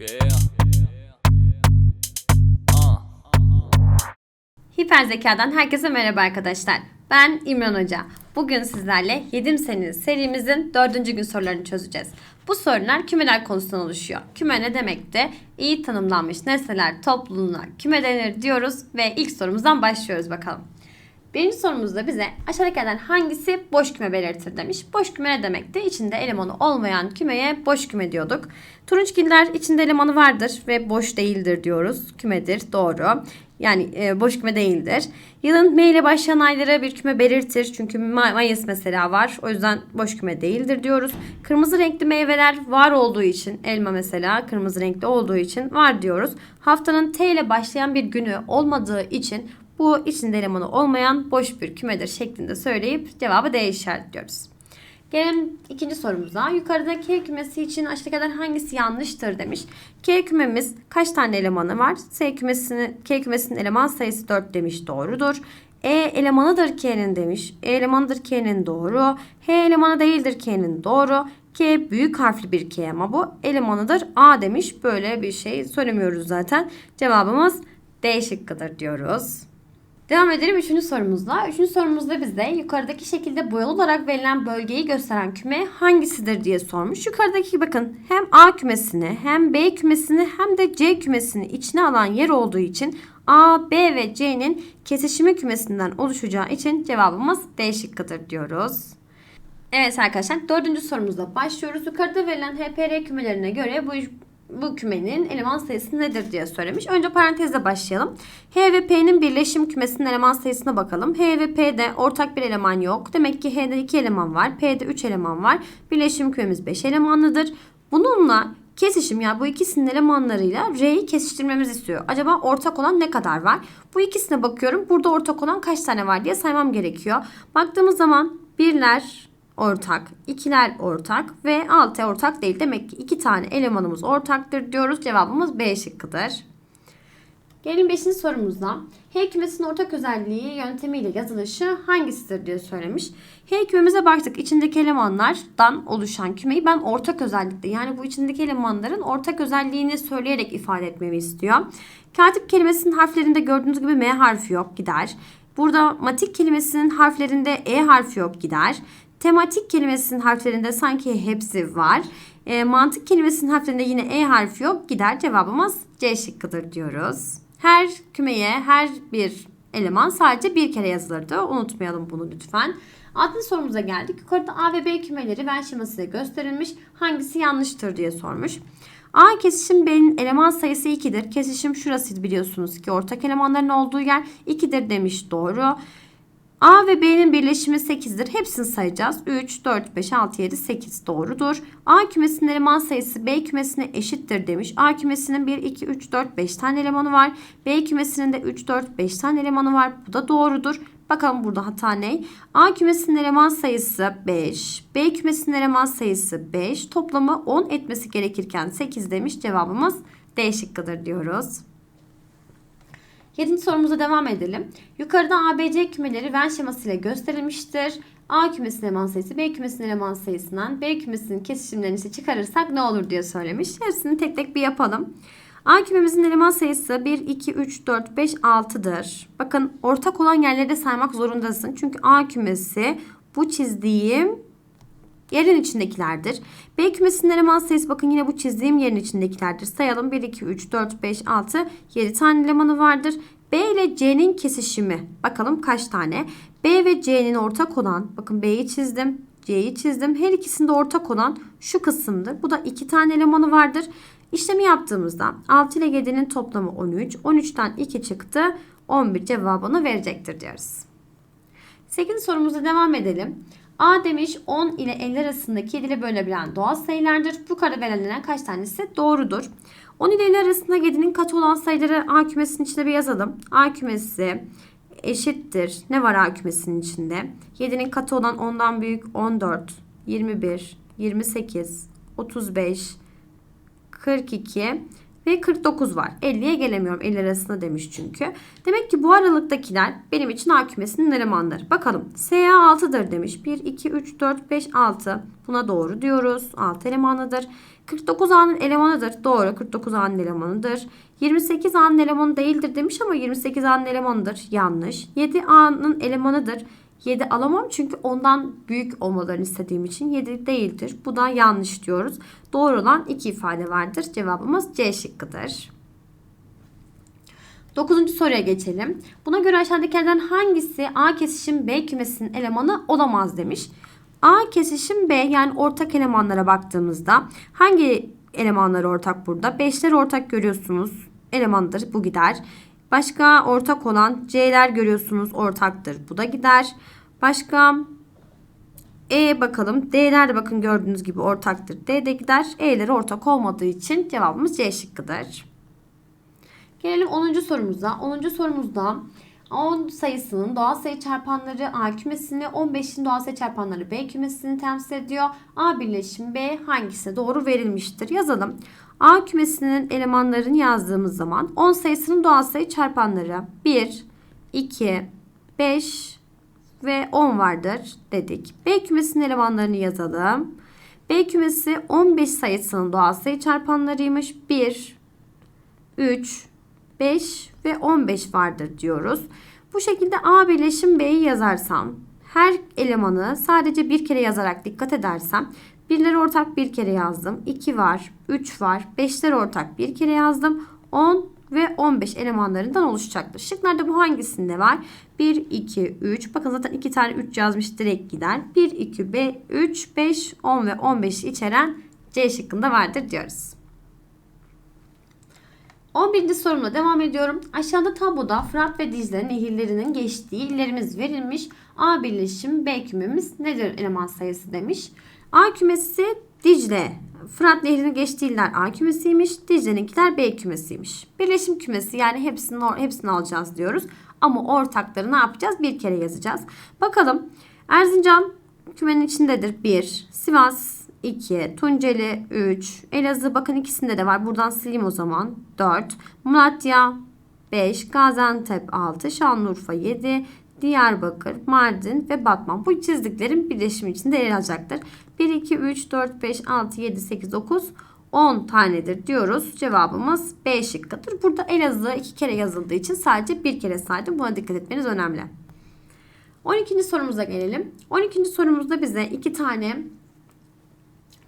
Yeah. Uh. Hiper Zeka'dan herkese merhaba arkadaşlar. Ben İmran Hoca. Bugün sizlerle 7 senin serimizin 4. gün sorularını çözeceğiz. Bu sorular kümeler konusundan oluşuyor. Küme ne demekti? İyi tanımlanmış nesneler topluluğuna küme denir diyoruz ve ilk sorumuzdan başlıyoruz bakalım. Birinci sorumuzda bize aşağıdakilerden hangisi boş küme belirtir demiş. Boş küme ne demekti? İçinde elemanı olmayan kümeye boş küme diyorduk. Turunçgiller içinde elemanı vardır ve boş değildir diyoruz. Kümedir doğru. Yani e, boş küme değildir. Yılın M ile başlayan ayları bir küme belirtir. Çünkü Ma- Mayıs mesela var. O yüzden boş küme değildir diyoruz. Kırmızı renkli meyveler var olduğu için elma mesela kırmızı renkli olduğu için var diyoruz. Haftanın T ile başlayan bir günü olmadığı için bu içinde elemanı olmayan boş bir kümedir şeklinde söyleyip cevabı D işaretliyoruz. Gelelim ikinci sorumuza. Yukarıda K kümesi için aşağıdakilerden hangisi yanlıştır demiş. K kümemiz kaç tane elemanı var? S kümesini, K kümesinin eleman sayısı 4 demiş. Doğrudur. E elemanıdır K'nin demiş. E elemanıdır K'nin doğru. H elemanı değildir K'nin doğru. K büyük harfli bir K ama bu elemanıdır A demiş. Böyle bir şey söylemiyoruz zaten. Cevabımız D şıkkıdır diyoruz. Devam edelim üçüncü sorumuzla. Üçüncü sorumuzda bize yukarıdaki şekilde boyalı olarak verilen bölgeyi gösteren küme hangisidir diye sormuş. Yukarıdaki bakın hem A kümesini hem B kümesini hem de C kümesini içine alan yer olduğu için A, B ve C'nin kesişimi kümesinden oluşacağı için cevabımız D şıkkıdır diyoruz. Evet arkadaşlar dördüncü sorumuzla başlıyoruz. Yukarıda verilen HPR kümelerine göre bu bu kümenin eleman sayısı nedir diye söylemiş. Önce parantezle başlayalım. H ve P'nin birleşim kümesinin eleman sayısına bakalım. H ve P'de ortak bir eleman yok. Demek ki H'de 2 eleman var. P'de 3 eleman var. Birleşim kümemiz 5 elemanlıdır. Bununla kesişim yani bu ikisinin elemanlarıyla R'yi kesiştirmemizi istiyor. Acaba ortak olan ne kadar var? Bu ikisine bakıyorum. Burada ortak olan kaç tane var diye saymam gerekiyor. Baktığımız zaman birler ortak, ikiler ortak ve altı ortak değil. Demek ki iki tane elemanımız ortaktır diyoruz. Cevabımız B şıkkıdır. Gelin 5. sorumuzda. H kümesinin ortak özelliği yöntemiyle yazılışı hangisidir diye söylemiş. H kümemize baktık. İçindeki elemanlardan oluşan kümeyi ben ortak özellikle yani bu içindeki elemanların ortak özelliğini söyleyerek ifade etmemi istiyor. Katip kelimesinin harflerinde gördüğünüz gibi M harfi yok gider. Burada matik kelimesinin harflerinde E harfi yok gider. Tematik kelimesinin harflerinde sanki hepsi var. E, mantık kelimesinin harflerinde yine E harfi yok. Gider cevabımız C şıkkıdır diyoruz. Her kümeye her bir eleman sadece bir kere yazılırdı. Unutmayalım bunu lütfen. Altıncı sorumuza geldik. Yukarıda A ve B kümeleri Venn şemasıyla gösterilmiş. Hangisi yanlıştır diye sormuş. A kesişim B'nin eleman sayısı 2'dir. Kesişim şurasıydı biliyorsunuz ki ortak elemanların olduğu yer 2'dir demiş. Doğru. A ve B'nin birleşimi 8'dir. Hepsini sayacağız. 3, 4, 5, 6, 7, 8 doğrudur. A kümesinin eleman sayısı B kümesine eşittir demiş. A kümesinin 1, 2, 3, 4, 5 tane elemanı var. B kümesinin de 3, 4, 5 tane elemanı var. Bu da doğrudur. Bakalım burada hata ne? A kümesinin eleman sayısı 5. B kümesinin eleman sayısı 5. Toplamı 10 etmesi gerekirken 8 demiş. Cevabımız D şıkkıdır diyoruz. Yedinci sorumuza devam edelim. Yukarıda ABC kümeleri Venn şemasıyla gösterilmiştir. A kümesinin eleman sayısı B kümesinin eleman sayısından B kümesinin kesişimlerini ise çıkarırsak ne olur diye söylemiş. Hepsini tek tek bir yapalım. A kümemizin eleman sayısı 1, 2, 3, 4, 5, 6'dır. Bakın ortak olan yerleri de saymak zorundasın. Çünkü A kümesi bu çizdiğim yerin içindekilerdir. B kümesinin eleman sayısı bakın yine bu çizdiğim yerin içindekilerdir. Sayalım 1, 2, 3, 4, 5, 6, 7 tane elemanı vardır. B ile C'nin kesişimi. Bakalım kaç tane? B ve C'nin ortak olan, bakın B'yi çizdim, C'yi çizdim. Her ikisinde ortak olan şu kısımdır. Bu da 2 tane elemanı vardır. İşlemi yaptığımızda 6 ile 7'nin toplamı 13. 13'ten 2 çıktı. 11 cevabını verecektir diyoruz. 8. sorumuza devam edelim. A demiş 10 ile 50 arasındaki 7 ile bölünebilen doğal sayılardır. Bu kare verilen kaç tanesi doğrudur? 10 ile 50 arasında 7'nin katı olan sayıları A kümesinin içinde bir yazalım. A kümesi eşittir. Ne var A kümesinin içinde? 7'nin katı olan 10'dan büyük 14, 21, 28, 35, 42 ve 49 var. 50'ye gelemiyorum. 50 arasında demiş çünkü. Demek ki bu aralıktakiler benim için A kümesinin elemanları. Bakalım. SA 6'dır demiş. 1, 2, 3, 4, 5, 6. Buna doğru diyoruz. 6 elemanıdır. 49 A'nın elemanıdır. Doğru. 49 A'nın elemanıdır. 28 A'nın elemanı değildir demiş ama 28 A'nın elemanıdır. Yanlış. 7 A'nın elemanıdır. 7 alamam çünkü ondan büyük olmalarını istediğim için 7 değildir. Bu da yanlış diyoruz. Doğru olan iki ifade vardır. Cevabımız C şıkkıdır. Dokuzuncu soruya geçelim. Buna göre aşağıdakilerden hangisi A kesişim B kümesinin elemanı olamaz demiş. A kesişim B yani ortak elemanlara baktığımızda hangi elemanlar ortak burada? 5'ler ortak görüyorsunuz. Elemandır bu gider. Başka ortak olan C'ler görüyorsunuz ortaktır. Bu da gider. Başka E bakalım. D'ler de bakın gördüğünüz gibi ortaktır. D de gider. E'leri ortak olmadığı için cevabımız C şıkkıdır. Gelelim 10. sorumuza. 10. sorumuzda 10 sayısının doğal sayı çarpanları A kümesini, 15'in doğal sayı çarpanları B kümesini temsil ediyor. A birleşim B hangisi doğru verilmiştir? Yazalım. A kümesinin elemanlarını yazdığımız zaman 10 sayısının doğal sayı çarpanları 1, 2, 5 ve 10 vardır dedik. B kümesinin elemanlarını yazalım. B kümesi 15 sayısının doğal sayı çarpanlarıymış. 1, 3, 5 ve 15 vardır diyoruz. Bu şekilde A birleşim B'yi yazarsam her elemanı sadece bir kere yazarak dikkat edersem birler ortak bir kere yazdım. 2 var, 3 var, 5'ler ortak bir kere yazdım. 10 ve 15 elemanlarından oluşacaktır. Şıklarda bu hangisinde var? 1, 2, 3. Bakın zaten 2 tane 3 yazmış direkt gider. 1, 2, 5, 3, 5, 10 ve 15'i içeren C şıkkında vardır diyoruz. 11. sorumla devam ediyorum. Aşağıda tabloda Fırat ve Dicle nehirlerinin geçtiği illerimiz verilmiş. A birleşim B kümemiz nedir eleman sayısı demiş. A kümesi Dicle. Fırat nehrinin geçtiği A kümesiymiş. Dicle'ninkiler B kümesiymiş. Birleşim kümesi yani hepsini, hepsini alacağız diyoruz. Ama ortakları ne yapacağız? Bir kere yazacağız. Bakalım. Erzincan kümenin içindedir. 1. Sivas 2, Tunceli 3, Elazığ bakın ikisinde de var. Buradan sileyim o zaman. 4, Malatya 5, Gaziantep 6, Şanlıurfa 7, Diyarbakır, Mardin ve Batman. Bu çizdiklerim birleşim içinde yer alacaktır. 1, 2, 3, 4, 5, 6, 7, 8, 9, 10 tanedir diyoruz. Cevabımız B şıkkıdır. Burada Elazığ iki kere yazıldığı için sadece bir kere saydım. Buna dikkat etmeniz önemli. 12. sorumuza gelelim. 12. sorumuzda bize iki tane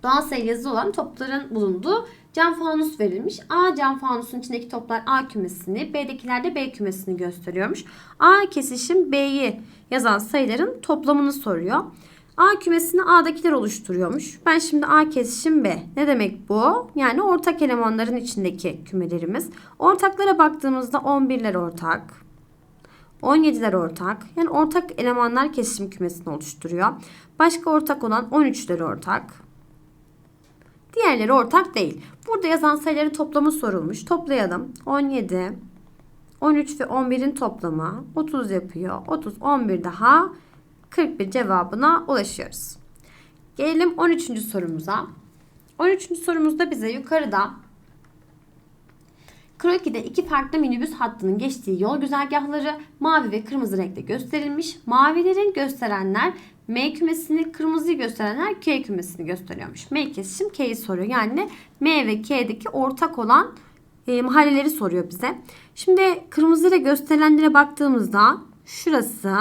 doğal sayı yazılı olan topların bulunduğu cam fanus verilmiş. A cam fanusun içindeki toplar A kümesini, B'dekiler de B kümesini gösteriyormuş. A kesişim B'yi yazan sayıların toplamını soruyor. A kümesini A'dakiler oluşturuyormuş. Ben şimdi A kesişim B. Ne demek bu? Yani ortak elemanların içindeki kümelerimiz. Ortaklara baktığımızda 11'ler ortak. 17'ler ortak. Yani ortak elemanlar kesişim kümesini oluşturuyor. Başka ortak olan 13'ler ortak. Diğerleri ortak değil. Burada yazan sayıların toplamı sorulmuş. Toplayalım. 17, 13 ve 11'in toplamı 30 yapıyor. 30, 11 daha 41 cevabına ulaşıyoruz. Gelelim 13. sorumuza. 13. sorumuzda bize yukarıda Kroki'de iki farklı minibüs hattının geçtiği yol güzergahları mavi ve kırmızı renkte gösterilmiş. Mavilerin gösterenler M kümesini, kırmızıyı gösterenler K kümesini gösteriyormuş. M kesişim K'yi soruyor. Yani M ve K'deki ortak olan e, mahalleleri soruyor bize. Şimdi kırmızı ile gösterilenlere baktığımızda şurası,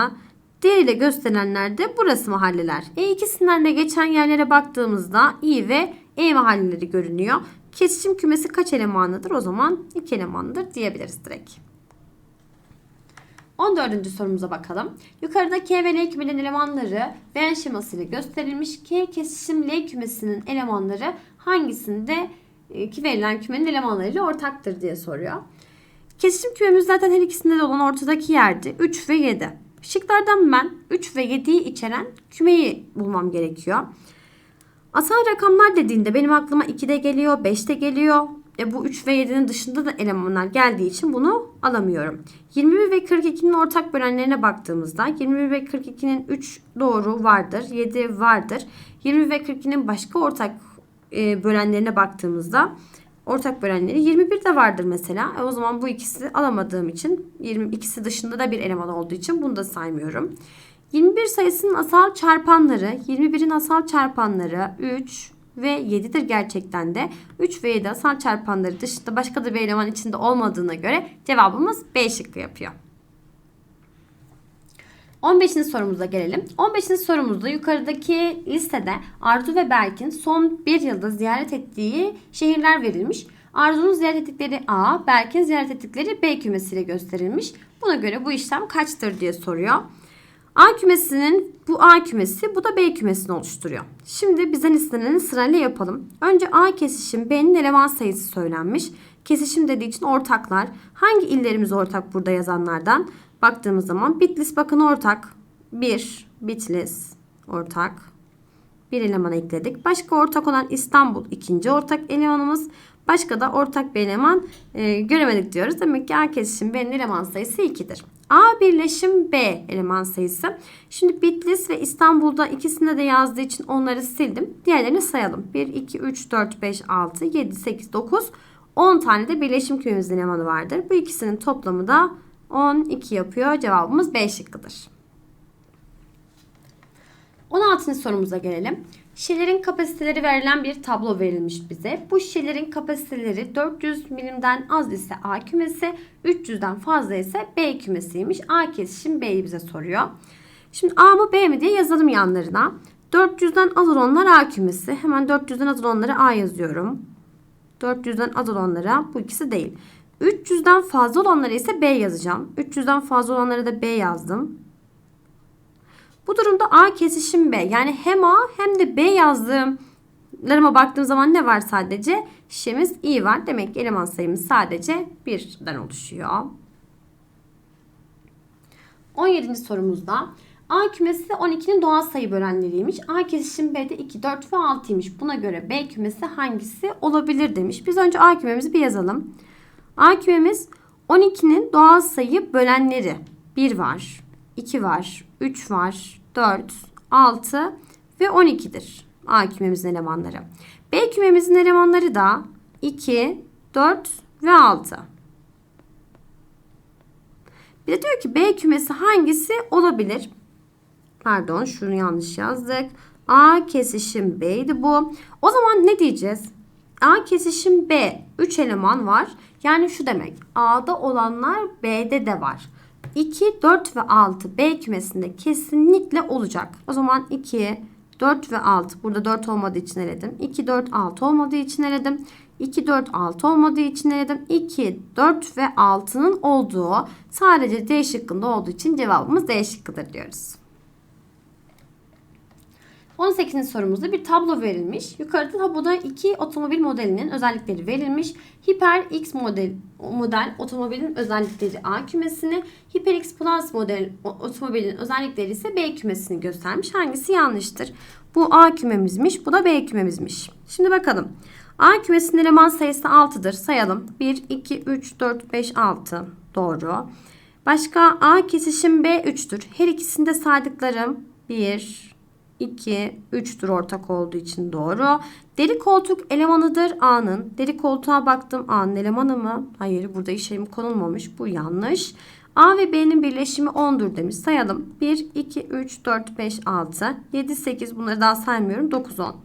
diğeriyle gösterilenler de burası mahalleler. E ikisinden de geçen yerlere baktığımızda İ ve E mahalleleri görünüyor. Kesişim kümesi kaç elemanlıdır? O zaman 2 elemanlıdır diyebiliriz direkt. 14. sorumuza bakalım. Yukarıda K ve L kümenin elemanları Venn şemasıyla gösterilmiş. K kesişim L kümesinin elemanları hangisinde e, ki verilen kümenin elemanlarıyla ortaktır diye soruyor. Kesişim kümemiz zaten her ikisinde de olan ortadaki yerdi. 3 ve 7. Şıklardan ben 3 ve 7'yi içeren kümeyi bulmam gerekiyor. Asal rakamlar dediğinde benim aklıma 2 de geliyor, 5 de geliyor. E bu 3 ve 7'nin dışında da elemanlar geldiği için bunu alamıyorum. 21 ve 42'nin ortak bölenlerine baktığımızda 21 ve 42'nin 3 doğru vardır, 7 vardır. 20 ve 42'nin başka ortak e, bölenlerine baktığımızda ortak bölenleri 21 de vardır mesela. E o zaman bu ikisi alamadığım için 22'si dışında da bir eleman olduğu için bunu da saymıyorum. 21 sayısının asal çarpanları 21'in asal çarpanları 3 ve 7'dir gerçekten de. 3 ve 7 asal çarpanları dışında başka da bir eleman içinde olmadığına göre cevabımız B şıkkı yapıyor. 15. sorumuza gelelim. 15. sorumuzda yukarıdaki listede Arzu ve Berk'in son bir yılda ziyaret ettiği şehirler verilmiş. Arzu'nun ziyaret ettikleri A, Berk'in ziyaret ettikleri B kümesiyle gösterilmiş. Buna göre bu işlem kaçtır diye soruyor. A kümesinin bu A kümesi bu da B kümesini oluşturuyor. Şimdi bizden isteneni sırayla yapalım. Önce A kesişim B'nin eleman sayısı söylenmiş. Kesişim dediği için ortaklar. Hangi illerimiz ortak burada yazanlardan? Baktığımız zaman Bitlis bakın ortak. 1 Bitlis ortak. Bir eleman ekledik. Başka ortak olan İstanbul ikinci ortak elemanımız. Başka da ortak bir eleman e, göremedik diyoruz. Demek ki A kesişim B'nin eleman sayısı 2'dir. A birleşim B eleman sayısı. Şimdi Bitlis ve İstanbul'da ikisinde de yazdığı için onları sildim. Diğerlerini sayalım. 1, 2, 3, 4, 5, 6, 7, 8, 9, 10 tane de birleşim kümemizin elemanı vardır. Bu ikisinin toplamı da 12 yapıyor. Cevabımız B şıkkıdır. 16. sorumuza gelelim. Şişelerin kapasiteleri verilen bir tablo verilmiş bize. Bu şişelerin kapasiteleri 400 milimden az ise A kümesi, 300'den fazla ise B kümesiymiş. A kesişim B'yi bize soruyor. Şimdi A mı B mi diye yazalım yanlarına. 400'den az olanlar A kümesi. Hemen 400'den az olanları A yazıyorum. 400'den az olanlara bu ikisi değil. 300'den fazla olanlara ise B yazacağım. 300'den fazla olanlara da B yazdım. Bu durumda A kesişim B. Yani hem A hem de B yazdığımlarıma baktığım zaman ne var sadece? Şişemiz i var. Demek ki eleman sayımız sadece birden oluşuyor. 17. sorumuzda A kümesi 12'nin doğal sayı bölenleriymiş. A kesişim B'de 2, 4 ve 6'ymış. Buna göre B kümesi hangisi olabilir demiş. Biz önce A kümemizi bir yazalım. A kümemiz 12'nin doğal sayı bölenleri. 1 var, 2 var, 3 var, 4, 6 ve 12'dir. A kümemizin elemanları. B kümemizin elemanları da 2, 4 ve 6. Bir de diyor ki B kümesi hangisi olabilir? Pardon şunu yanlış yazdık. A kesişim B'ydi bu. O zaman ne diyeceğiz? A kesişim B 3 eleman var. Yani şu demek A'da olanlar B'de de var. 2, 4 ve 6 B kümesinde kesinlikle olacak. O zaman 2, 4 ve 6 burada 4 olmadığı için eledim. 2, 4, 6 olmadığı için eledim. 2, 4, 6 olmadığı için eledim. 2, 4 ve 6'nın olduğu sadece D şıkkında olduğu için cevabımız D şıkkıdır diyoruz. 18. sorumuzda bir tablo verilmiş. Yukarıda tabloda iki otomobil modelinin özellikleri verilmiş. Hiper X model model otomobilin özellikleri A kümesini, Hiper X Plus model otomobilin özellikleri ise B kümesini göstermiş. Hangisi yanlıştır? Bu A kümemizmiş, bu da B kümemizmiş. Şimdi bakalım. A kümesinin eleman sayısı 6'dır. Sayalım. 1, 2, 3, 4, 5, 6. Doğru. Başka A kesişim B 3'tür. Her ikisinde saydıklarım 1, 2, 3'tür ortak olduğu için doğru. Deri koltuk elemanıdır A'nın. Deri koltuğa baktım A'nın elemanı mı? Hayır burada işlemi konulmamış. Bu yanlış. A ve B'nin birleşimi 10'dur demiş. Sayalım. 1, 2, 3, 4, 5, 6, 7, 8 bunları daha saymıyorum. 9, 10.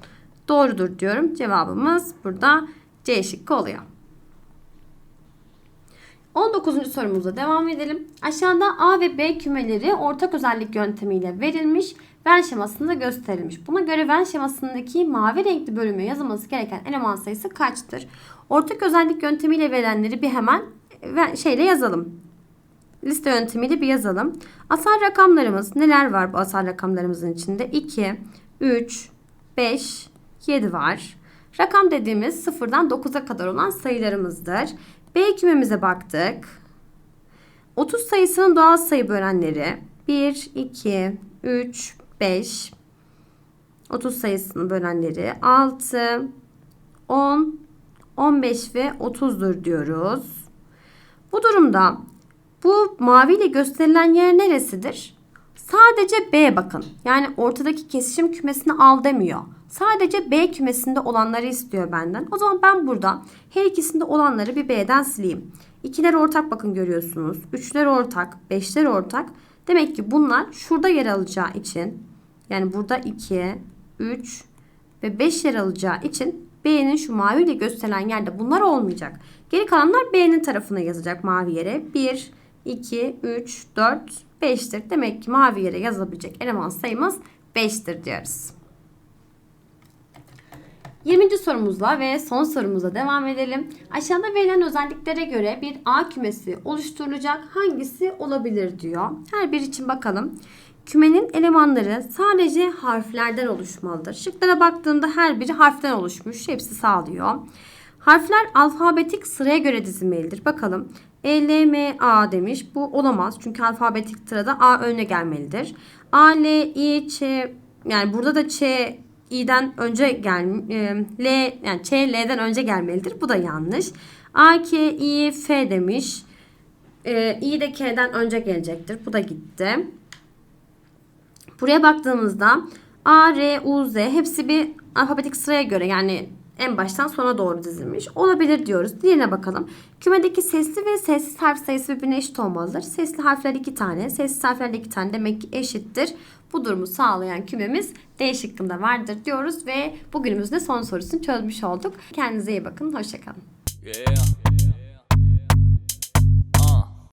Doğrudur diyorum. Cevabımız burada C şıkkı oluyor. 19. sorumuza devam edelim. Aşağıda A ve B kümeleri ortak özellik yöntemiyle verilmiş. Venn şemasında gösterilmiş. Buna göre Venn şemasındaki mavi renkli bölüme yazılması gereken eleman sayısı kaçtır? Ortak özellik yöntemiyle verilenleri bir hemen şeyle yazalım. Liste yöntemiyle bir yazalım. Asal rakamlarımız neler var bu asal rakamlarımızın içinde? 2, 3, 5, 7 var. Rakam dediğimiz sıfırdan 9'a kadar olan sayılarımızdır. B kümemize baktık. 30 sayısının doğal sayı bölenleri 1, 2, 3, 5. 30 sayısını bölenleri 6, 10, 15 ve 30'dur diyoruz. Bu durumda bu maviyle gösterilen yer neresidir? Sadece B bakın. Yani ortadaki kesişim kümesini al demiyor. Sadece B kümesinde olanları istiyor benden. O zaman ben burada her ikisinde olanları bir B'den sileyim. İkiler ortak bakın görüyorsunuz. Üçler ortak, beşler ortak. Demek ki bunlar şurada yer alacağı için yani burada 2, 3 ve 5 yer alacağı için B'nin şu maviyle gösterilen yerde bunlar olmayacak. Geri kalanlar B'nin tarafına yazacak mavi yere. 1, 2, 3, 4, 5'tir. Demek ki mavi yere yazılabilecek eleman sayımız 5'tir diyoruz. 20. sorumuzla ve son sorumuza devam edelim. Aşağıda verilen özelliklere göre bir A kümesi oluşturulacak hangisi olabilir diyor. Her bir için bakalım. Kümenin elemanları sadece harflerden oluşmalıdır. Şıklara baktığımda her biri harften oluşmuş. Hepsi sağlıyor. Harfler alfabetik sıraya göre dizilmelidir. Bakalım. E, L, M, A demiş. Bu olamaz. Çünkü alfabetik sırada A önüne gelmelidir. A, L, I, Ç yani burada da Ç İ'den önce gel e, L yani Ç L'den önce gelmelidir. Bu da yanlış. A, K, I, F demiş. E, İ de K'den önce gelecektir. Bu da gitti. Buraya baktığımızda A, R, U, Z hepsi bir alfabetik sıraya göre yani en baştan sona doğru dizilmiş. Olabilir diyoruz. Diğerine bakalım. Kümedeki sesli ve sessiz harf sayısı birbirine eşit olmalıdır. Sesli harfler iki tane, sessiz harfler iki tane demek ki eşittir. Bu durumu sağlayan kümemiz D şıkkında vardır diyoruz ve bugünümüzde son sorusunu çözmüş olduk. Kendinize iyi bakın. Hoşçakalın. Yeah.